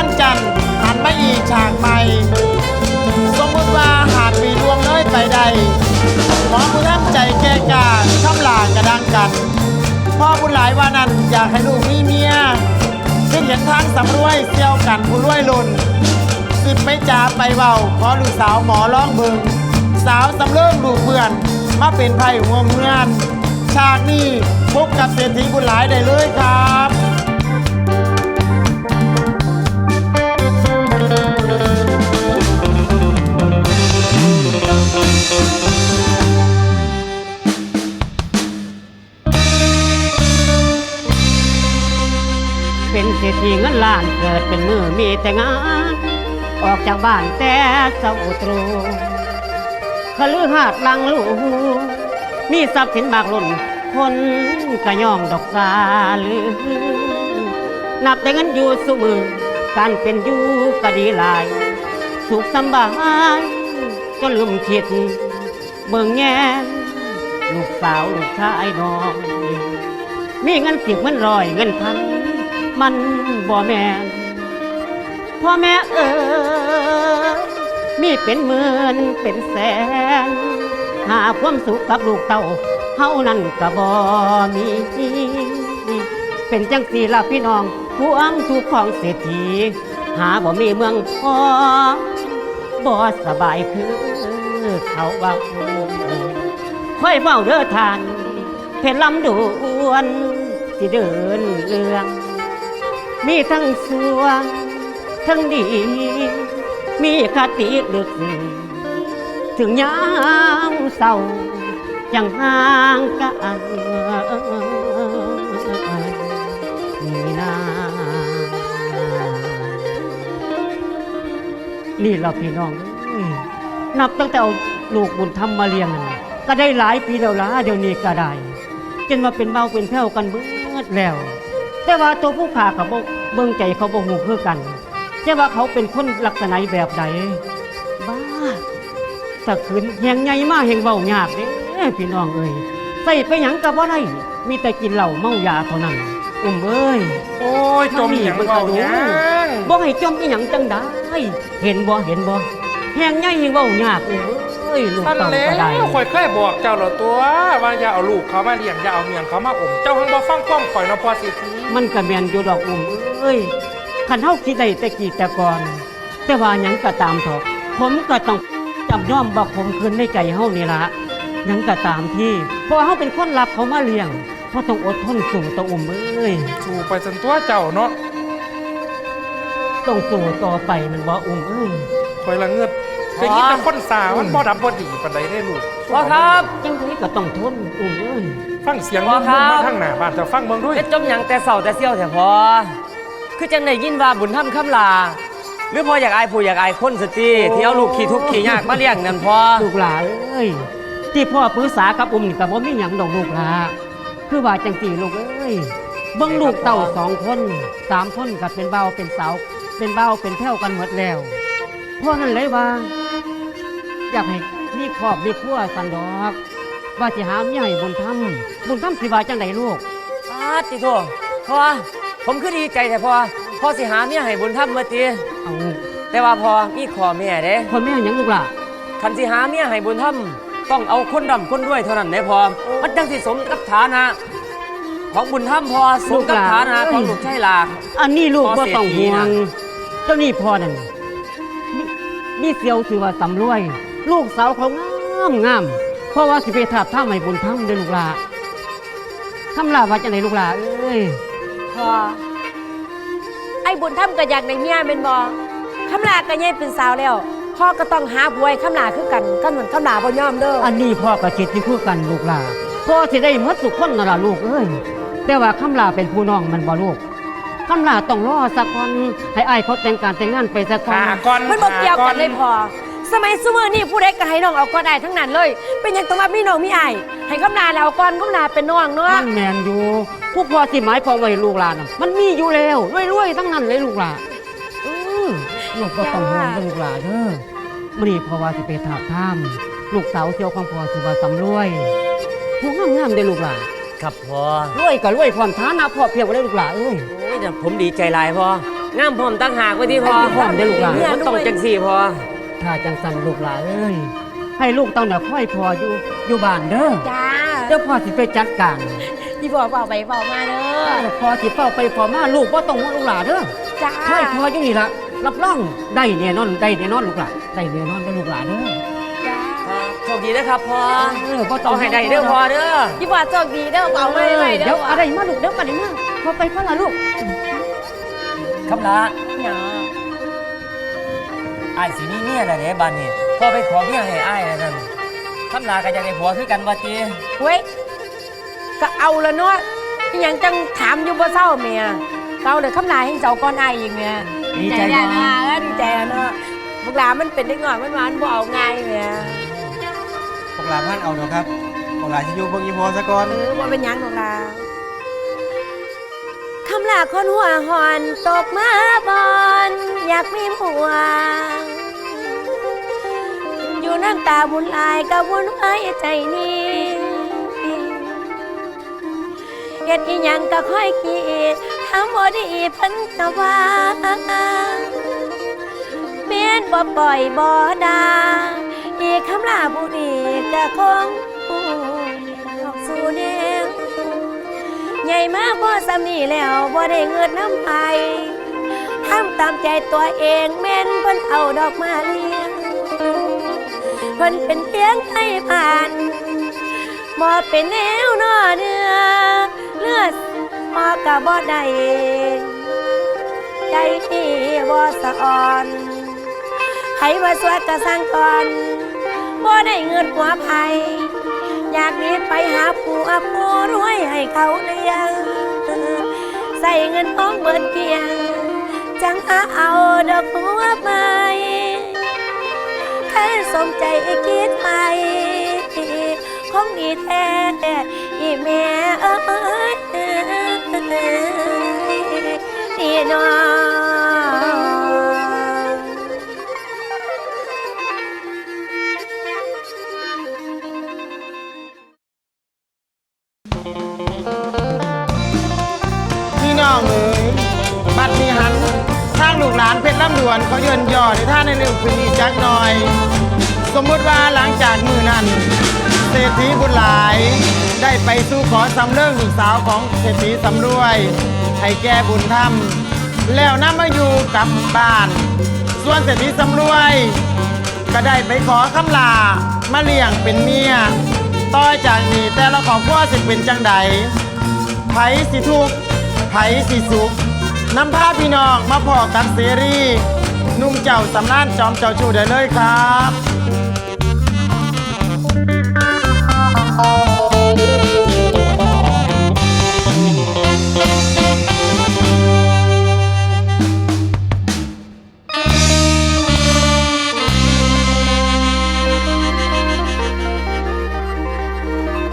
วันจันหันมาอีกฉากใหม่สมมติว่าหากมีดวงเลยไปใดหมอผู้ทำใจแก่กล้าคำลากระดังกัน พ่อผู้หลายว่านั้นอยากให้ลูกมีเมียซึ่งเห็นทางสำรวยเซี่ยวกันผู้รวยลุนสิบไม่จ่าไปเบาขอลูกสาวหมอร้องเบึงสาวสำเริงลูกเพื่อน มาเป็นไผ่ห่วเมือนฉากนี้พบกับเศรษฐีบุญหลายได้เลยครับ เป็นเศรษฐีเงินล้านเกิดเป็นมือมีแต่งานออกจากบ้านแต่เจ้าตรูคลือหาดลังลูมีทรัพย์สินมากล้นคนกระย่องดอกสาลือ นับแต่เงินอยู่สุมือ การเป็นอยู่ก็ดีหลาย สุขสบายจนลืมคิด เบิ่งแง่ลูกสาวลูกชายน้อง มีเงินสิบเงินร้อยเงินพัน มันบ่แม่นพ่อแม่เออมีเป็นหมื่นเป็นแสน หาความสุขกับลูกเต้าเฮานั่นก็บ่มีเป็นจังสีล่ะพี่น้องความทุกข์ของเศรษฐี หาบ่มีเมืองพอบ่สบายคือเขาว่าค่อยเฝ้าเด้อทานเพชรลำดวนสิเดินเรื่อง มีทั้งสวง ทั้งดี มีคติลึก ถึงยามเศร้ายังห่างกันนี่นานี่เราพี่น้อง นับตั้งแต่เอาลูกบุญธรรมมาเลี้ยงนั่นก็ได้หลายปีแล้วละเดี๋ยวนี้ก็ได้จนมาเป็นเบาเป็นแผ่วกันเบิดแล้ว แต่ว่าตัวผู้ขากับเบิ่งใจเขาบ่ฮู้คือกัน แต่ว่าเขาเป็นคนลักษณะแบบใดบ้าถ้าขืนแหงใหญ่มาแหงเว้ายากเด้พี่น้องเอ้ยใส่ไปหยังก็บ่ได้มีแต่กินเหล้าเมายาเท่านั้นอุ้มเอ้ยโอ้ยจมอย่างเบาหยังบ่ให้จมอีหยังจังได้เห็นบ่เห็นบ่แหงใหญ่แหงเว้ายากอุ้มเอ้ ยลูกนั่นเต่าแหล้ก็ได้วข่อยเคยบอกเจ้าแล้วตัว ว่าอย่าเอาลูกเขามาเลี้ยงอย่าเอาเมียงเขามาอมเจ้าหังบ่ฟังความข่อยเนาะพอสิทีมันก็แม่นอยู่ดอกอุ้มเอ้ยคันเฮาคิดได้แต่กี้แต่ก่อน แต่ว่าหยังก็ตามเถอะผมก็ต้องจำย่อมบอกผมคืนในใจเฮานี่ละหยังก็ตามที่ เพราะว่าเฮาเป็นคนรับเขามาเลี้ยงเพราะต้องอดทนสู้ต่ออุ้มเอ้ยสู่ไปจนตัวเจ้าเนาะต้องสู้ต่อไปมันบ่อุ้มเอ้ยข่อยละเงือด ก็ยินแต่คนสามันบ่ดับบ่ดีปานใดได้ลูกพ่อครับจังไดก็ต้องทนอุ้มเอ้ยฟังเสียงพ่มึองครับมาทางหน้าบ้านเจะฟังเบิ่งด้วยเอ็ดจมหยังแต่เสาแต่เซี่ยวแต่พอคือจังได้ยินว่าบุญทำคำลา หรือพออยากอายผู้อยากอายคนสติที่เอาลูกขี่ทุกข์ขี่ยากมาเลี้ยงนั่นพอลูกหลานเอ้ยที่พ่อปรึกษากับอุ้มนี่ก็บ่มีหยังดอกลูกหลาคือว่าจังสี่ลูกเอ้ยเบิ่งลูกเต่าสองคนสามคนก็เป็นเบาวเป็นสาวเป็นเบาวเป็นแถวกันหมดแล้ว พ่อนั่นเลยว่า อยากให้มีครอบมีครัวสันดอก ว่าสิหาเมียให้บุญธรรมบุญธรรมสิว่าจังไดลูกอาติโทพ่อผมคือดีใจแต่พอพ่อสิหาเมียให้บุญทำเมื่อตีเอาแต่ว่าพอมีขอแม่เด้คนแม่หยังลูกล่ะคันสิหาเมียให้บุญทำต้องเอาคนดำคนด้วยเท่านั้นได้พอมันจังสิสมกับฐานะ ของบุญธรรมพอสมกับฐานะของลูกชายหลากอันนี้ลูกพ่อก็ต้องเศรษฐีห่วน่ะงเจ้านี่พ่อนั่นมี มีเสียวถือว่าสำรวย ลูกสาวเขางามงามเพราะว่าสิไปทับท่าใหม่บุญธรรมเด้อลูกหลาคำลาว่าจังไดลูกหลาเอ้ยพอไอ้บุญทำก็อยากได้เมียเป็นบอคำลาก็ยัยเป็นสาวแล้วพ่อก็ต้องหาบวยคำลาคือกันกันเหมือนคำลาบ่ยอมเด้ออันนี้พ่อกับจิตที่คู่กันลูกหลาพ่อสิได้หมดสุขคนนั่นล่ะลูกเอ้ยแต่ว่าคำลาเป็นผู้น้องมันบ่ลูก คำลาต้องรอสักคนให้อ้ายเขาแต่งการแต่งงานไปสักคนหาก่อนมันบ่เกี่ยวกันเลยหาพอ สมัยซุมือนี่ผู้ใดก็ให้น้องเอาก็ได้ทั้งนั้นเลย เป็นหยังต้องมาพี่น้องมีไอายให้คำลาแล้วเอาก่อนคำลาเป็นน้องเนาะมันแมนอยู่ผู้พ่อสิหมายความไว้ลูกหลานน่ะมันมีอยู่แล้วรวยๆทั้งนั้นเลยลูกหลานอือลูกก็ต้องห่วงเด้อลูกหลานเด้อมื้อนี้พ่อว่าสิไปถามท่ามลูกสาวเสียวของพ่อสิว่าสำรวยผู้งามๆเด้อลูกหลาน ครับพอรวยก็รวยความฐานะพ่อเพียงบ่ได้ลูกหลานเอ้ยโอ้ยแต่ผมดีใจหลายพองามพร้อมตั้งหากไว้ที่พอพร้อมเด้อลูกหลานมันต้องจังสี่พอถ้าจังสันลูกหลานเอ้ยให้ลูกต้องน่ะค่อยพออยู่อยู่บ้านเด้อจ้าเดี๋ยวพ่อสิไปจัดการพี่บอกเปล่าไปเปล่ามาเด้อพ่อสิเฝ้าไปพ่อมาลูกบ่ต้องห่วงลูกหลานเด้อจ้าค่อยพออยู่นี่ล่ะรับรองได้แน่นอนได้แน่นอนลูกหลานได้แน่นอนเด้อลูกหลานเด้อจ้า โชคดีนะครับพอเออบ่ต้ต้อองงให้ได้เด้อพอเด้อพี่บอกโชคดีเด้อเปล่าไม่ไม่เด้เดี๋อยวอะไรมาลูกเดี๋ยวปัดมาพอไปพ่อละลูกคำละเนาะไอ้ายสิมีเมียแล้วเด้บ้านนี้พอไปขอเมียให้อ้ายแล้วนั่นคำลาก็อยากได้ผัวคือกันบ่ตีเว้ยก็เอาละเนาะอิหยังจังถามอยู่บ่เศร้าเมียเขาเดี๋ยวคำลาให้เจ้าก่อนไอ้ายอีกเมียดีใจแน่บ่นะเออดีใจอะเนาะพวกหลานมันเป็นเด็กน้อยมันหวานบ่เอาง่ายเมียพวก หลาพันเอาเนาะครับพวกหลานจะอยู่เบิ่งอีพอซะก่อน เออบ่เป็นหยังหรอกล่ะคำลาคนหัวหอนตกมาบอนอยากมีผัว อยู่น้ำตาบุญอายกับวุ่นวายใจนี้เฮ็ดอีหยังก็ค่อยกีดทำบ่ดีเพันกะว่า เมียนบ่ปล่อยบ่ดาอีก คำลาบุรีก็คงออกสู่แนวใหญ่มากพอสำนีแล้วบ่ได้เงินน้ำไปทำตามใจตัวเองแม่นเพิ่นเอาดอกมาเลี้ยงเพิ่นเป็นเพียงไทยผ่านบ่เป็นแนวนอเนื้อเลือดพอกะบ่ได้ใจที่บ่สะอ่อนไผว่าสวดกะสร้างก่อน บ่ได้เงินหัวไผอยากหนีไปหาผู้อาผู้รวยให้เขาเลี้ยงใส่เงินทองเบิดเกลียง จังหาเอาดอกหัวไปแค่สมใจคิดไปคงดีแท้อีแม่เอ้ยนี่น้อง ลูกหลานเพชรลำดวนเขาเยินย่อในท่านในเรื่องคืนนี้จักหน่อย สมมติว่าหลังจากมือนั้นเศรษฐีบุญหลาย ได้ไปสู่ขอสำเรื่องลูกสาวของเศรษฐีสำรวย ให้แก้บุญธรรม แล้วนำมาอยู่กับบ้าน ส่วนเศรษฐีสำรวย ก็ได้ไปขอคำลามาเลี้ยงเป็นเมียต่อจากนี้แต่ละครอบครัวสิเป็นจังใดไผสิทุกไผสิสุข นำพาพี่น้องมาพอกับเสรีหนุ่มเจ้าสำนานจอมเจ้าชูได้เลยครับ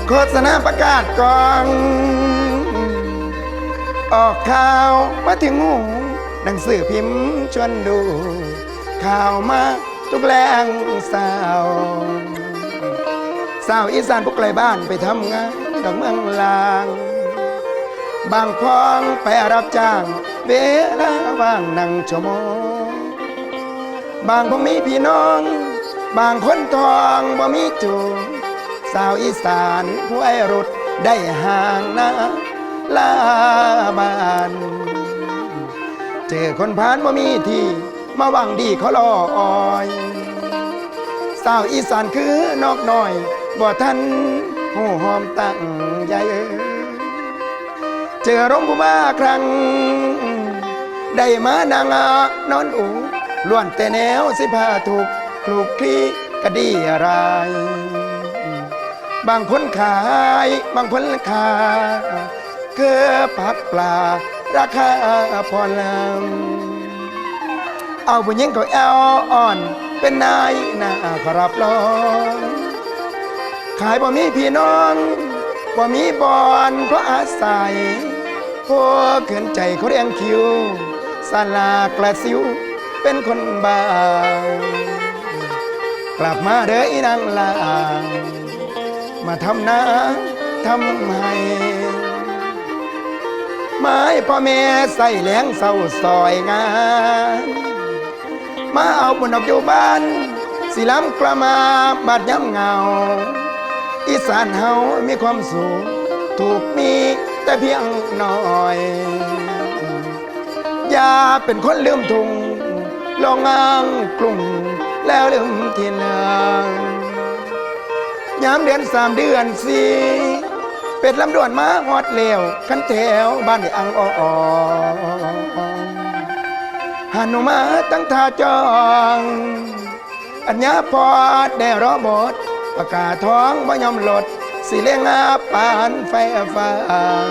โฆษณาประกาศกอง ออกข่าวมาถึงหูหนังสือพิมพ์ชวนดู ข่าวมาทุกแรงสาวสาวอีสานพวกไกลบ้านไปทำงานดอกเมืองลาง บางพองไปรับจ้าง เวลาว่างนั่งชมงบางพงมีพี่น้อง บางคนทองบ่มีจูงสาวอีสานผู้ไอรุดได้ห่างนะ ลาบานเจอคนพานบ่มีที่มาหวังดีเขารอออยสาวอีสานคือนอกน้อย บ่ทันหูหอมตั้งใหญ่เจอร่มผู้มาครั้ง ได้มานางอนอนอูล้วนแต่แนวสิพาถูกคลุกคลีกระดีอะไร บางคนขาย บางคนขาย เกือผักปลา ราคาพอลำเอาผู้หญิงก็แอลอ่อน เป็นนายหน้าขอรับรอง ขายบ่มีพี่น้องบ่มีบอนเพราะอาศัยพวกเขินใจเขาเรียงคิวสลากระสิว เป็นคนบางกลับมาเด้ออีนางลางมาทำนาทำให้ ไม้พ่อแม่ใส่แหลงเศร้าซอยงานมาเอาบุญออกอยู่บ้านสิล้ำกระมาบาดย้ำเงา อีสานเฮามีความสูงถูกมีแต่เพียงน้อย อย่าเป็นคนลืมทุงลองอ้างกลุ่มแล้วลืมที่นางยามเดือนสามเดือนสี่ เป็ดลำด่วนมาฮอดเลวคันแถวบ้านไอ้อังออหานุมาตั้งท่าจอง อัญญาพอดได้รอบทประกาศท้องบ่ยอมลด สิเลงอาปานไฟฟาง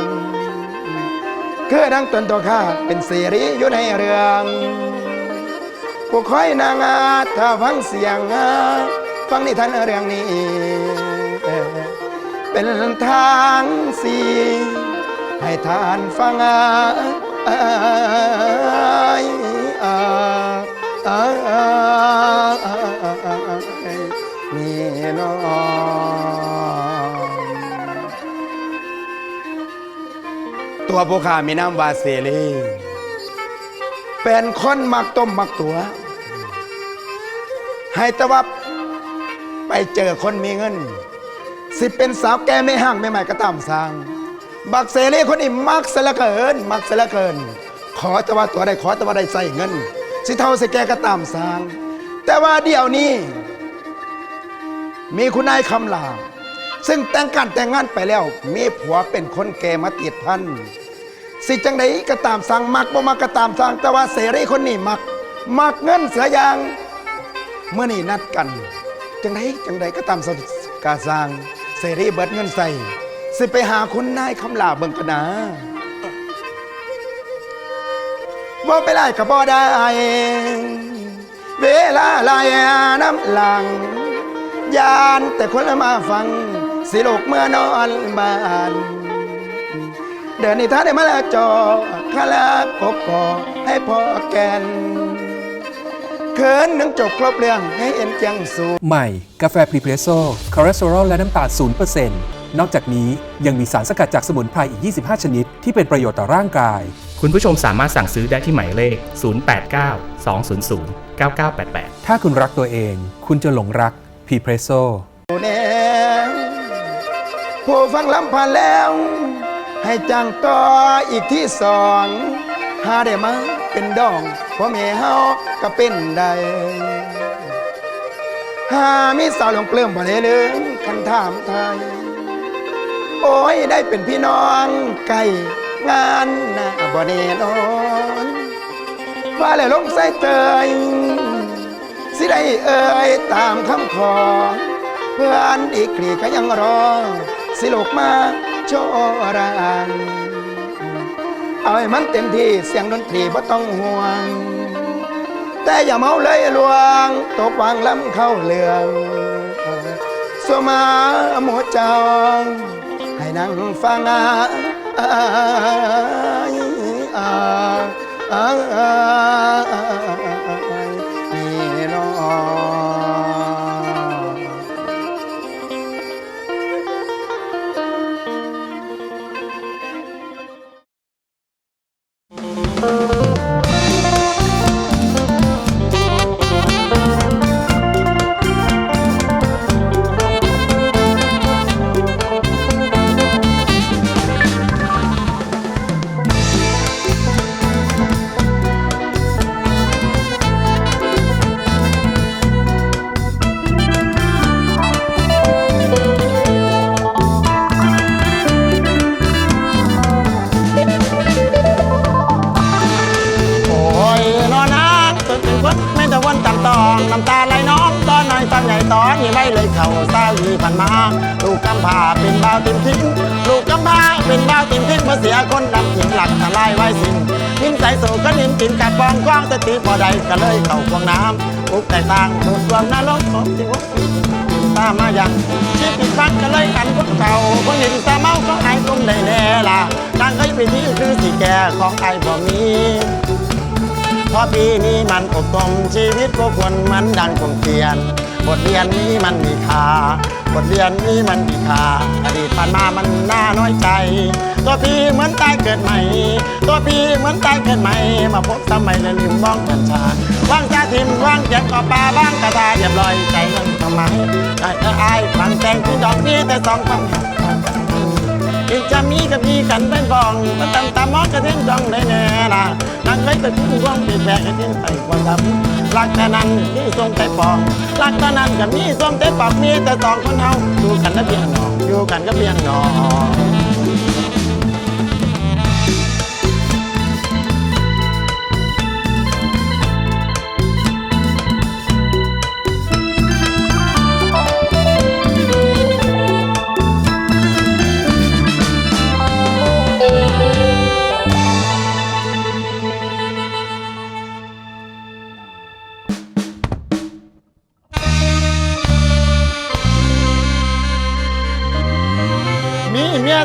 คือดังตนตัวข้าเป็นเสรีอยู่ในเรื่องผู้คอยนางอาถ้าฟังเสียง ฟังนิทานเรื่องนี้ เป็นทางสีให้ทานฟังอานี่น้องตัวผู้ขามีน้ำวาเซลีเป็นคนมักต้มมักตัว ให้ตะวับไปเจอคนมีเงิน สิเป็นสาวแก่ไม่ห่างไม่ใหม่ก็ตามสร้าง บักเสรีคนนี้มักเสละเกิน มักเสละเกิน ขอแต่ว่าตัวได้ขอแต่ว่าได้ใส่เงิน สิเท่าสิแก่ก็ตามสร้าง แต่ว่าเดี๋ยวนี้ มีคุณนายคำลาซึ่งแต่งกันแต่งงานไปแล้ว มีผัวเป็นคนแก่มาติดพันสิจังใดก็ตามสั่งมักบ่มักก็ตามสั่งแต่ว่าเสรีคนนี้มัก มักเงินเสือยางเมื่อนี่นัดกัน จังใดจังใดก็ตามสกาสาง สรีเบิดเงินใส่ สิไปหาคุณนายคำลาเบิงกันนะบ่ไปไล่ก็บ่ได้เวลาลายน้ำหลัง ยานแต่คนละมาฟัง สิโลกเมื่อนอนบ้านเดินนิทานได้มาแล้วจอคาลากกอให้พอแกน เขินนึงจบครบเรื่องให้เอ็นจังสูใหม่ กาแฟพรีเพรสโซ่คอเลสเตอรอลและน้ำตาล0%นนอกจากนี้ยังมีสารสกัดจากสมุนไพรอีก 25 ชนิด ที่เป็นประโยชน์ต่อร่างกาย คุณผู้ชมสามารถสั่งซื้อได้ที่หมายเลข 089 200 9988 ถ้าคุณรักตัวเอง คุณจะหลงรักพรีเพรสโซ่แนวผู้ฟังลำพันแล้ว ให้จังต่ออีกที่สองหาได้มา เป็นดองพ่อแม่เฮาก็เป็นได้หามีสาวหลงเปลื้มบ่ได้ลืมคันถามไทย โอ้ยได้เป็นพี่น้องไก่งานน่าบ่แน่นอนว่าแล้วลงใส่เตยสิได้เอ่ยตามคำขอ เพื่อนอีกครีก็ยังรอ สิลูกมาโชราง เอาให้มันเต็มที่เสียงดนตรีบ่ต้องห่วง แต่อย่าเมาเลยลวงตกวางล้ำเข้าเหลืองสมาหมดจองให้นั่งฟังอาอาอา เลยเข่าเศร้ายีพันมาลูกกำพาเป็นบ่าวติมทิ้งลูกกำพาเป็นบ่าวติมทิ้งเพราะเสียคนดำทิ้งหลักทลายไว้สิ้นทิ้งใส่สู่ก็นิ่มกินกับปองกว้างสติพอใดก็เลยเข้าควงน้ำอุกแต่ต่างดูดรวมนรกของที่วัดตามมาอย่างชีวิตฟังก็เลยอันคนเก่าคนหินตาเมาก็ไอ้กลมได้แน่ล่ะตั้งเคยไปที่คือสีแก่ของไอ้บ่มีพราะปีนี้มันอบรมชีวิตพวกคนมันดังคงเขียน บทเรียนนี้มันมีค่า บทเรียนนี้มันมีค่า อดีตผ่านมามันน่าน้อยใจ ตัวพี่เหมือนตายเกิดใหม่ ตัวพี่เหมือนตายเกิดใหม่ มาพบสมัยและลืมมองกัญชาว่างจาทิมว่างเจ็บกอปลาบ้างกระทาเรียบร้อยใจมันทำไมไอ้ไอ้ฟังแต่งที่ดอกนี้แต่สองคนามอีกจะมีกับมีกันเป็นบองมันตำตามอกกระเทียมจองได้แน่ล่ะนางเคยตะกู้ว่องปีแบกกระเทียมใส่ความดำรักแต่นั้นมีทรงใจปองรักแต่นั้นกับมีทรงใจปอกมีแต่สองคนเฮาดูกันแล้วเพียงหนออยู่กันก็เพียงหนอง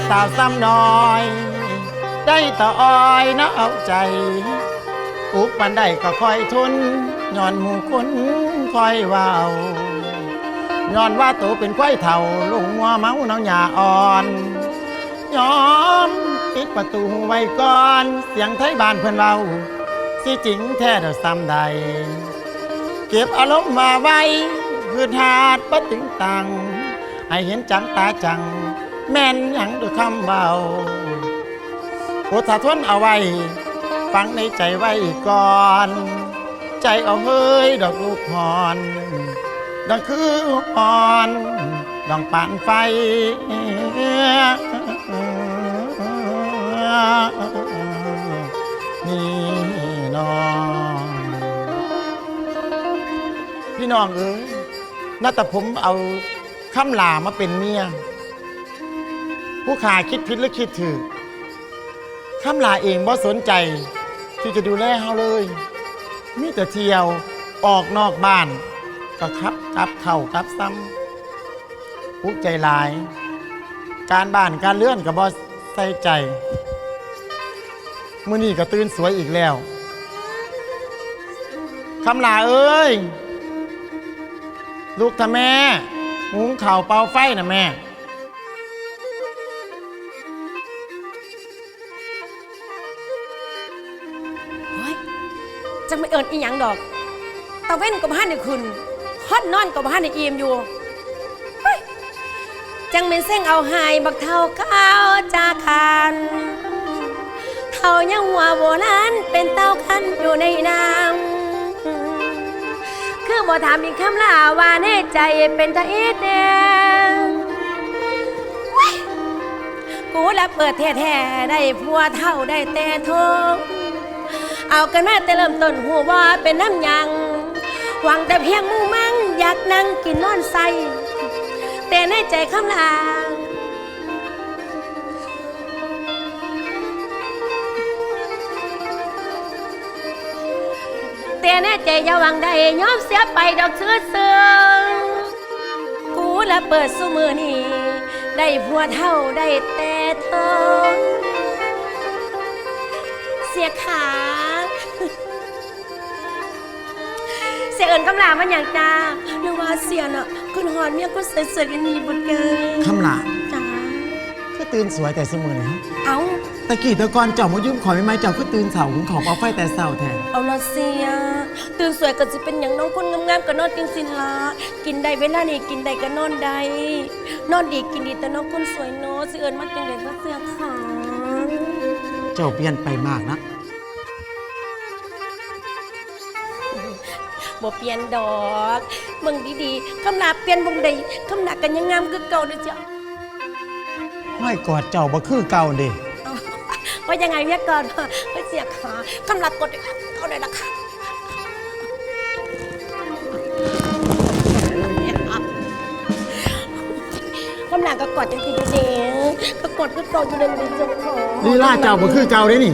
สาวซ้ำน้อย ได้ต่ออ้อยนะเอาใจอุกปันได้ก็คอยทุนย้อนหมู่คนคอยว้าย้อนว่าตัวเป็นควายเท่าลุงมัวเมาเนาหยาอ่อนยอมปิดประตูไว้ก่อน เสียงไทยบ้านเพื่อนเว้าสิจริงแท้เดาซ้ำใด เก็บอารมณ์มาไว้คือหาดปะถึงตังให้เห็นจังตาจัง แม่นหยังด้วยคำเบาโปรดสาทนเอาไว้ ฟังในใจไว้ก่อน ใจเอาเฮ้ยดอกลูกหอนดังคือหอนดองปานไฟนี่น้องพี่น้องเอ้ยน่าแต่ผมเอาคำลามาเป็นเมีย ผู้ขาคิดผิดหรือคิดถือคำลาเองบ่สนใจ ที่จะดูแลเฮาเลยมีแต่เที่ยวออกนอกบ้านก็ครับกลับเข่ากลับซ้ำอุกใจหลาย การบ้านการเลื่อนกับบอใส่ใจมื่อนี้ก็ตื่นสวยอีกแล้วคำลาเอ้ย ลูกท่าแม่หุงข่าวเป่าไฟนะแม่ จังไม่เอิญอีหยังดอกตะเว้นกับบ้านในคุณฮอดนอนกับบ้านในอีมอยู่เฮ้ยจังเป็นเส้งเอาหายบักเท่าข้าวจาคันเท่ายังหัวโบราณเป็นเต้าคันอยู่ในน้ำคือบ่ถามอีกคำลาว่าแน่ใจเป็นตาอีแดงกูละเปิดแท้ๆได้ผัวเท่าได้แต่โทษ เอากันมาแต่เริ่มต้นหัวว่าเป็นน้ำยัง หวังแต่เพียงหมูมั่งอยากนั่งกินนอนใส่แต่ในใจคำลาแต่แน่ใจอย่าหวังได้ยอมเสียไปดอกเชื้อเสือกูละเปิดสู้มือนี่ได้ผัวเท่าได้แต่เธอ เสียขา สียเอิญคำลามันอย่างจ้าหรือว่าเสียน่ะคุณหอนเมียก็เสยๆกันนี่บนเกยคำลาจ้าก็ตื่นสวยแต่เสมอนะเอาตะกี้ตะกอนเจ้ามายืมขอไม่ไหมเจ้าก็ตื่นเสาหุงของเป่าไฟแต่เสาแทนเอาละเสียตื่นสวยก็จะเป็นอย่างน้องคนงามๆก็นอนกินสินละกินได้เวลานี่กินได้ก็นอนได้นอนดีกินดีแต่น้องคนสวยเนาะเสียเอิญมาจังเลยก็เสียขาเจ้าเปลี่ยนไปมากนะ บ่เปลี่ยนดอกมึงดีๆคำลาเปลี่ยนวงใดคำลากันยังงามคือเก่าเลยจ้ะห้อยกอดเจ้าบ่คือเก่าเด้เอาว่ายังไงเนี่ยก่อนก็เสียขาคำลักกดเอาเลยนะคะคำลังก็กดจังทีเดียวก็กดก็กดอยู่ในมือเจ้าของลีลาเจ้าบ่คือเก่าเด้นี่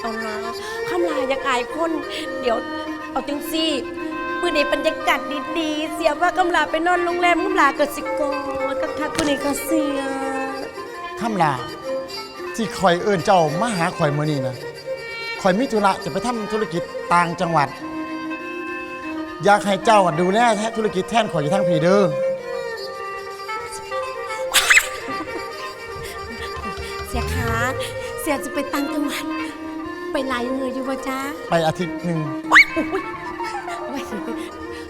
เอาละคำลาอยากอายคน เดี๋ยว เอาจังซี่ปืนในบรรยากาศดีๆ เสียว่าคำลาไปนอนโรงแรมคำลาก็สิโกกักทักปืนในก็เสียคำลาที่คอยเอินเจ้ามาหาคอยมื้อนี้นะคอยมีธุระจะไปทำธุรกิจต่างจังหวัด อยากให้เจ้าอะดูแลแท้ธุรกิจแทนขอยอยู่ทั้งพีเด้อสียขาเสียจะไปตังจังหวัด ไปหลายมืออยู่บ่จ้าไปอาทิตย์หนึ่งโอ้ย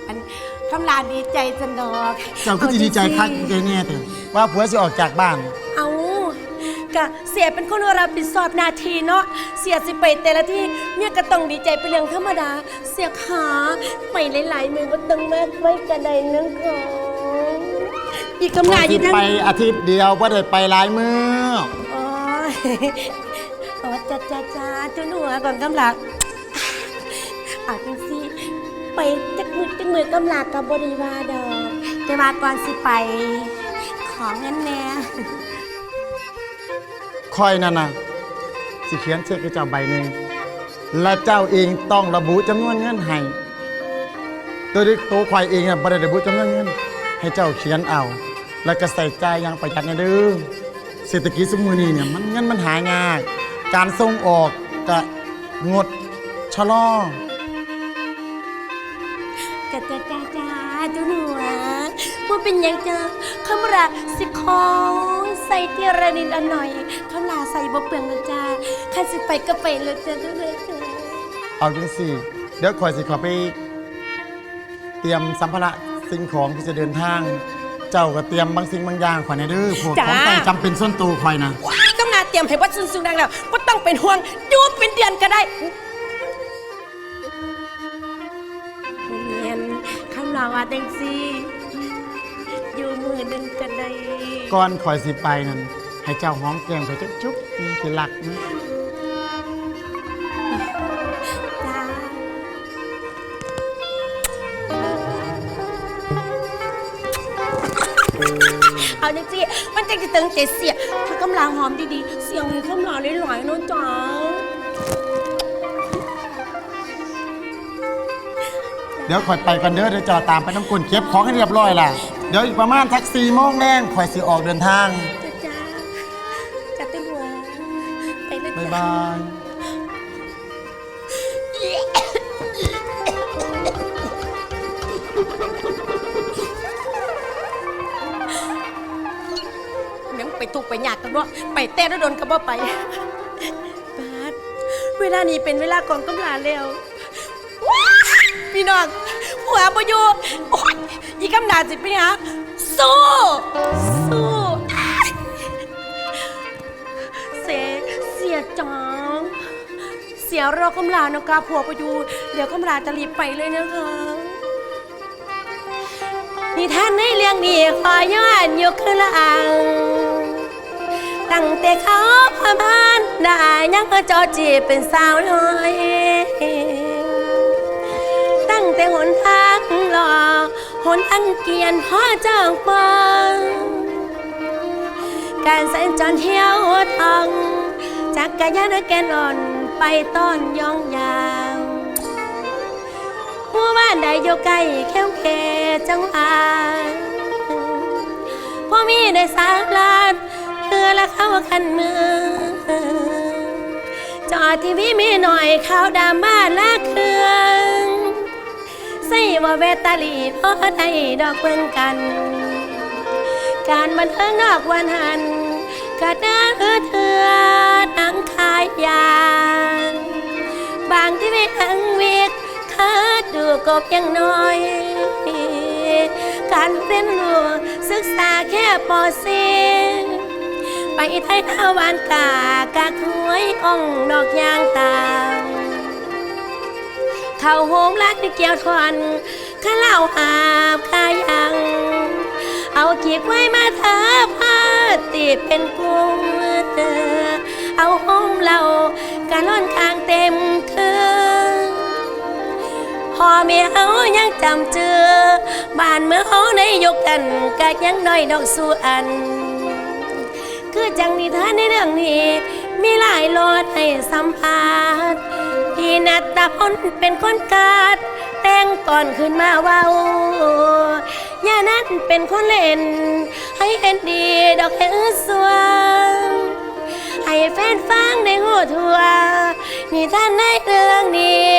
อันคำลาดีใจจันดอกเจ้าก็จะดีใจคักใจแน่เถอะว่าผัวสิออกจากบ้าน เอากะเสียเป็นคนรับผิดชอบหนาทีเนาะเสียสิไปแต่ละที่เนี่ยก็ต้องดีใจเป็นเรื่องธรรมดา เสียขาไปหลายๆมือก็ต้องมากไว้กระไดนึงของอีกคำลาอยู่ทั้งไปอาทิตย์เดียวว่าได้ไปหลายมือโอ้ยโอ้ จ้าจ้าจ้าจุนหัวก่อนกำลังอาจังสิไปจักมือจักมือกำลังกับบริวาดอก แต่ว่าก่อนสิไป ขอเงินแน่คอยนั่นนะสิเขียนเช็คให้เจ้าใบหนึ่งและเจ้าเองต้องระบุจำนวนเงินให้ตัวด็กตัวควายเองอะบ่ได้ระบุจำนวนเงิน ให้เจ้าเขียนเอา แล้วก็ใส่ใจอย่างประหยัดนะเด้อเศรษฐกิจสมุนี้เนี่ยมันเงินมันหายาก การส่งออกก็งดชะลอ จ้าจ้าจ้าจ้าจุนหัวว่าเป็นหยังเจอคำราสิของใส่เทียระนินอันหน่อยคำลาใส่บ่เปลืองนะจ้าข้าสิไปก็ไปเลยจ้าทุกเลยจ้าเอาจังสี่เดี๋ยวคอยสิขอไป เตรียมสัมภาระสิ่งของที่จะเดินทาง เจ้าก็เตรียมบางสิ่งบางอย่างขอยในเด้อพวกของใส่จำเป็นส่วนตัวคอยนะ ว้า รียมให้วัดสุงๆดังแล้วก็ต้องเป็นห่วงอยู่เป็นเดือนก็ได้เรียนคำลาว่าจังซีอยู่มือหนึงก็ได้ ก่อนคอยสิไปนั่นให้เจ้าหอมแก้มคอยจักจุ๊บนี่สิรักนะ เอาจริงๆมันจะจะตึงเจเสียถ้ากำลังหอมดีๆ เสียงให้กำลังหลายๆเนอะจ้าเดี๋ยวคอยไปกันเด้อเดี๋ยวเจ้าตามไปน้ำกุนเก็บของให้เรียบร้อยล่ะ เดี๋ยวอีกประมาณทักสี่โมงแรงคอยสิออกเดินทางจ้าจ้าจ้าตุ้หัวไปเลยบ๊ายจ้าบาย ทุกข์ไปยากกันว่าไปเต้นแล้วโดนกระบอกไปบาสเวลานี้เป็นเวลาของกำลาแล้วว้าพี่น้องหัวประยชน์โอ๊ยยี่กำลาสิพี่ฮะสู้สู้เสียเสียจังเสียรอกำลานะคะผัวประยูเดี๋ยวกำลาจะรีบไปเลยนะคะนิทานในเรื่องนี้ขอย้อนยกขึ้นละอัง ตั้งแต่เขาพามานได้ยังจอจีเป็นสาวน้อย ตั้งแต่หนทางหล่อหนทางเกียนพ่อเจ้าฟังการสัญจรเที่ยวทองจักกรยานแกนอ่อนไปต้อนยองยางหมู่บ้านใดอยู่ใกล้แค่เขตจังหวัดพอมีได้สามล้าน เพื่อละเข้าคันเมืองจอทีวีมีหน่อยข่าวดราม่าละเครื่องใส่ว่าแวตาลีพอได้ดอกเบิ่งกัน การบันเทิงนอกวันหันกระเดินเถื่อหนังขายยางบางที่ไม่ทั้งเวกคัดดูก็เพียงน้อย การเรียนรู้ศึกษาแค่ปอสี ไปไทยทาวานกากาคุยอ่องดอกยางตาเข้าโฮมรักเกี่ยวทอนข้าเล่าหาบข้ายัง เอาขีกไว้มาเธอผ้าตีบเป็นกุ้งเอาห้องเรากะล่อนคางเต็มคืนพ่อแม่เฮายังจำเจอบ้านเมื่อเฮาในยกกันกะยังน้อยดอกสู่อัน คือจังนิทานในเรื่องนี้ มีหลายรสให้สัมภาษณ์พี่นัดตาพนเป็นคนกาดแต่งก่อนขึ้นมาว้าย่านั้นเป็นคนเล่น ให้เห็นดีดอกเห็นสวงให้แฟนฟังได้หูทัวนี่ท่านในเรื่องนี้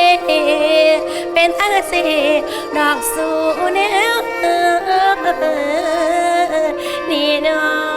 เป็นทั้งสีดอกสู่แนวนี่น้อง